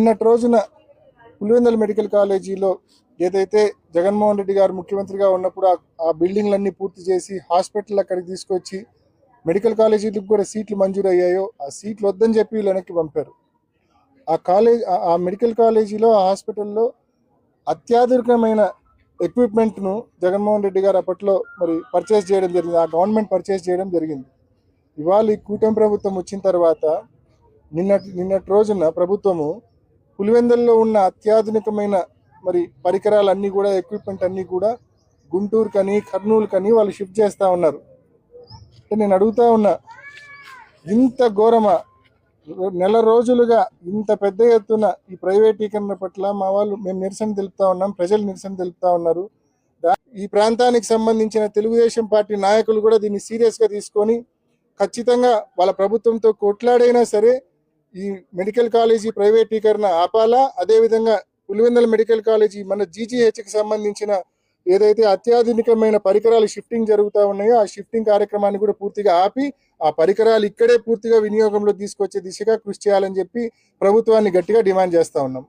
నిన్నటి రోజున పులివెందల మెడికల్ కాలేజీలో ఏదైతే జగన్మోహన్ రెడ్డి గారు ముఖ్యమంత్రిగా ఉన్నప్పుడు ఆ- బిల్డింగ్లన్నీ పూర్తి చేసి హాస్పిటల్ అక్కడికి తీసుకొచ్చి మెడికల్ కాలేజీలకు కూడా సీట్లు మంజూరు అయ్యాయో ఆ సీట్లు వద్దని చెప్పి వెనక్కి పంపారు. ఆ కాలేజ్ ఆ- ఆ మెడికల్ కాలేజీలో ఆ హాస్పిటల్లో అత్యాధునికమైన ఎక్విప్మెంట్ను జగన్మోహన్ రెడ్డి గారు అప్పట్లో మరి పర్చేస్ చేయడం జరిగింది. ఆ గవర్నమెంట్ పర్చేస్ చేయడం జరిగింది. ఇవాళ ఈ కూటమి ప్రభుత్వం వచ్చిన తర్వాత నిన్నటి నిన్నటి రోజున ప్రభుత్వము పులివెందల్లో ఉన్న అత్యాధునికమైన మరి పరికరాలన్నీ కూడా ఎక్విప్మెంట్ అన్నీ కూడా గుంటూరు కర్నూలుకని కర్నూలు వాళ్ళు షిఫ్ట్ చేస్తూ ఉన్నారు. అంటే నేను అడుగుతా ఉన్నా ఇంత ఘోరమా నెల రోజులుగా ఇంత పెద్ద ఎత్తున ఈ ప్రైవేటీకరణ పట్ల మా వాళ్ళు మేము నిరసన తెలుపుతా ఉన్నాం ప్రజలు నిరసన తెలుపుతా ఉన్నారు. ఈ ప్రాంతానికి సంబంధించిన తెలుగుదేశం పార్టీ నాయకులు కూడా దీన్ని సీరియస్గా తీసుకొని ఖచ్చితంగా వాళ్ళ ప్రభుత్వంతో కొట్లాడైనా సరే ఈ మెడికల్ కాలేజీ ప్రైవేటీకరణ ఆపాలా? అదేవిధంగా పులివెందల మెడికల్ కాలేజీ మన జీజీహెచ్కి సంబంధించిన ఏదైతే అత్యాధునికమైన పరికరాలు షిఫ్టింగ్ జరుగుతూ ఉన్నాయో ఆ షిఫ్టింగ్ కార్యక్రమాన్ని కూడా పూర్తిగా ఆపి ఆ పరికరాలు ఇక్కడే పూర్తిగా వినియోగంలో తీసుకొచ్చే దిశగా కృషి చేయాలని చెప్పి ప్రభుత్వాన్ని గట్టిగా డిమాండ్ చేస్తా ఉన్నాం.